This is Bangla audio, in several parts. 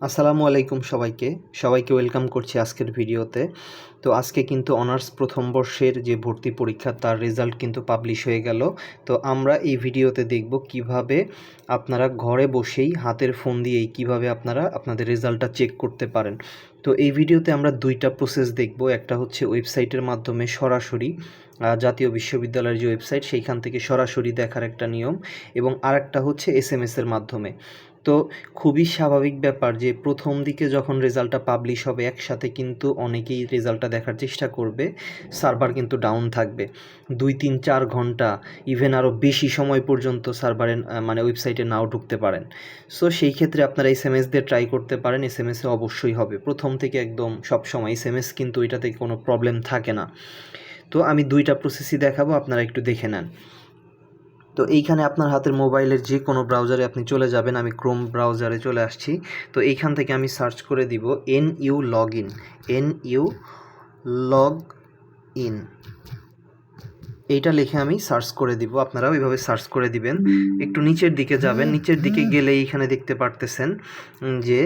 আসসালামু আলাইকুম সবাইকে। সবাইকে ওয়েলকাম করছি আজকের ভিডিওতে। তো আজকে কিন্তু অনার্স প্রথম বর্ষের যে ভর্তি পরীক্ষা, তার রেজাল্ট কিন্তু পাবলিশ হয়ে গেল। তো আমরা এই ভিডিওতে দেখব কীভাবে আপনারা ঘরে বসেই হাতের ফোন দিয়েই কীভাবে আপনারা আপনাদের রেজাল্টটা চেক করতে পারেন। তো এই ভিডিওতে আমরা দুইটা প্রসেস দেখব। একটা হচ্ছে ওয়েবসাইটের মাধ্যমে সরাসরি জাতীয় বিশ্ববিদ্যালয়ের যে ওয়েবসাইট, সেইখান থেকে সরাসরি দেখার একটা নিয়ম এবং আরেকটা হচ্ছে এস এর মাধ্যমে। তো খুবই স্বাভাবিক ব্যাপার যে প্রথম দিকে যখন রেজাল্টটা পাবলিশ হবে একসাথে কিন্তু অনেকেই রেজাল্টটা দেখার চেষ্টা করবে সার্ভার কিন্তু ডাউন থাকবে। দুই, তিন, চার ঘণ্টা ইভেন আরও বেশি সময় পর্যন্ত সার্ভারে মানে ওয়েবসাইটে নাও ঢুকতে পারেন। সো সেই ক্ষেত্রে আপনারা এস এম এস দিয়ে ট্রাই করতে পারেন এস এম এসে অবশ্যই হবে। প্রথম থেকে একদম সব সময় এস এম এস কিন্তু এটাতে কোনো প্রবলেম থাকে না। তো আমি দুইটা প্রসেসই দেখাবো, আপনারা একটু দেখে নেন। তো এইখানে আপনার হাতের মোবাইলের যে কোনো ব্রাউজারে আপনি চলে যাবেন, আমি ক্রোম ব্রাউজারে চলে আসছি। তো এইখান থেকে আমি সার্চ করে দিব N U log in N U log in এইটা লিখে আমি সার্চ করে দিব, আপনারাও এইভাবে সার্চ করে দিবেন। একটু নিচের দিকে যাবেন, নিচের দিকে গেলে এইখানে দেখতে পারতেছেন যে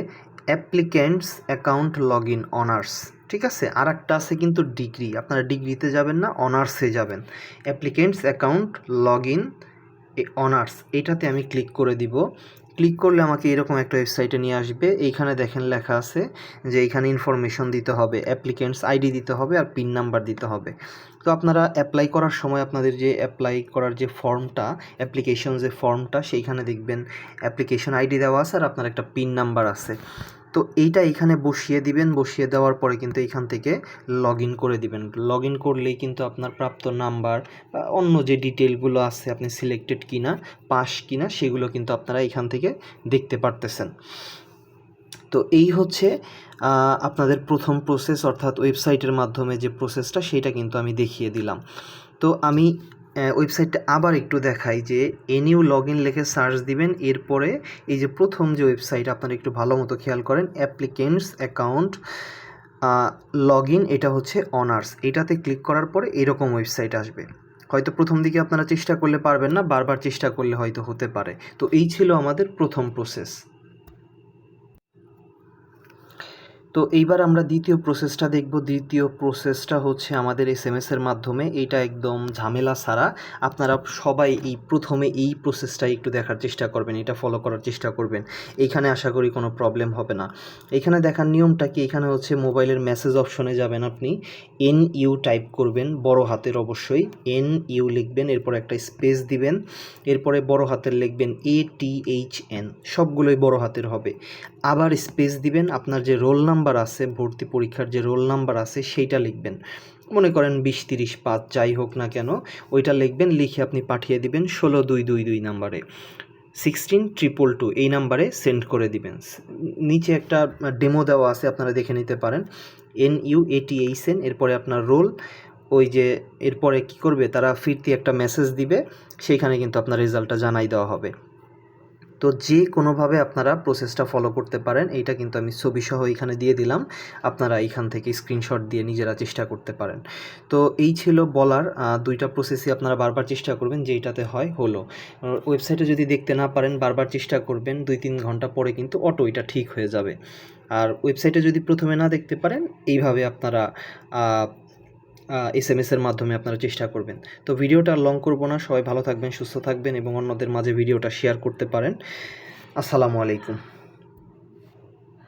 applicants account log in honours ঠিক আছে? আর একটা আছে কিন্তু ডিগ্রি আপনারা ডিগ্রিতে যাবেন না অনার্সে যাবেন। Applicants account log in honours এটাতে আমি ক্লিক করে দিব। ক্লিক করলে আমাকে এরকম একটা ওয়েবসাইটে নিয়ে আসবে। এইখানে দেখেন লেখা আছে যে এইখানে ইনফরমেশন দিতে হবে অ্যাপ্লিকেন্টস আইডি দিতে হবে আর পিন নাম্বার দিতে হবে। তো আপনারা অ্যাপ্লাই করার সময় আপনাদের যে অ্যাপ্লাই করার যে ফর্মটা অ্যাপ্লিকেশন যে ফর্মটা সেইখানে দেখবেন অ্যাপ্লিকেশন আইডি দেওয়া আছে আর আপনার একটা পিন নাম্বার আছে। তো এইটা এখানে বসিয়ে দিবেন, বসিয়ে দেওয়ার পরে কিন্তু এইখান থেকে লগ ইন করে দিবেন। লগ ইন করলেই কিন্তু আপনার প্রাপ্ত নাম্বার বা অন্য যে ডিটেলগুলো আছে আপনি সিলেক্টেড কিনা পাস কিনা, সেগুলো কিন্তু আপনারা এখান থেকে দেখতে পারতেছেন। তো এই হচ্ছে আপনাদের প্রথম প্রসেস অর্থাৎ ওয়েবসাইটের মাধ্যমে যে প্রসেসটা সেটা কিন্তু আমি দেখিয়ে দিলাম। তো আমি ওয়েবসাইটটা আবার একটু দেখাই যে এনইউ লগ ইন লিখে সার্চ দিবেন, এরপরে এই যে প্রথম যে ওয়েবসাইট আপনারা একটু ভালো মতো খেয়াল করেন অ্যাপ্লিকেন্টস অ্যাকাউন্ট লগ ইন এটা হচ্ছে অনার্স এটাতে ক্লিক করার পরে এরকম ওয়েবসাইট আসবে। হয়তো প্রথম দিকে আপনারা চেষ্টা করলে পারবেন না, বারবার চেষ্টা করলে হয়তো হতে পারে। তো এই ছিল আমাদের প্রথম প্রসেস তো এইবার আমরা দ্বিতীয় প্রসেসটা দেখব। দ্বিতীয় প্রসেসটা হচ্ছে আমাদের এস এম এর মাধ্যমে। এটা একদম ঝামেলা ছাড়া আপনারা সবাই এই প্রথমে এই প্রসেসটাই একটু দেখার চেষ্টা করবেন, এটা ফলো করার চেষ্টা করবেন। এইখানে আশা করি কোনো প্রবলেম হবে না। এখানে দেখার নিয়মটা কি? এখানে হচ্ছে মোবাইলের মেসেজ অপশনে যাবেন আপনি। এন ইউ টাইপ করবেন, বড় হাতের অবশ্যই। এন ইউ লিখবেন, এরপর একটা স্পেস দিবেন। এরপরে বড় হাতের লিখবেন এ টি এইচ এন সবগুলোই বড় হাতের হবে। আবার স্পেস দিবেন, আপনার যে রোল নাম্বার আছে, ভর্তি পরীক্ষার যে রোল নাম্বার আছে সেইটা লিখবেন। মনে করেন বিশ, তিরিশ, পাঁচ, যাই হোক না কেন, ওইটা লিখবেন, লিখে আপনি পাঠিয়ে দিবেন ষোলো, দুই দুই দুই নাম্বারে সিক্সটিন ট্রিপল টু এই নাম্বারে সেন্ড করে দিবেন। নিচে একটা ডেমো দেওয়া আছে, আপনারা দেখে নিতে পারেন। এন ইউ এটি এইচ এন এরপরে আপনার রোল ওই যে এরপরে কি করবে, তারা ফিরতি একটা মেসেজ দিবে, সেইখানে কিন্তু আপনার রেজাল্টটা জানাই দেওয়া হবে। তো যে কোনোভাবে আপনারা প্রসেসটা ফলো করতে পারেন, এইটা কিন্তু আমি ছবি সহ এখানে দিয়ে দিলাম। আপনারা এইখান থেকে স্ক্রিনশট দিয়ে নিজেরা চেষ্টা করতে পারেন। তো এই ছিল বলার দুইটা প্রসেসই আপনারা বারবার চেষ্টা করবেন যে এইটাতে হয়, হলো। ওয়েবসাইটে যদি দেখতে না পারেন, বারবার চেষ্টা করবেন দুই তিন ঘণ্টা পরে কিন্তু অটো এটা ঠিক হয়ে যাবে। আর ওয়েবসাইটে যদি প্রথমে না দেখতে পারেন, এইভাবে আপনারা এস এম এসের মাধ্যমে আপনারা চেষ্টা করবেন। তো ভিডিওটা লং করব না। সবাই ভালো থাকবেন, সুস্থ থাকবেন এবং অন্যদের মাঝে ভিডিওটা শেয়ার করতে পারেন। আসসালামু আলাইকুম।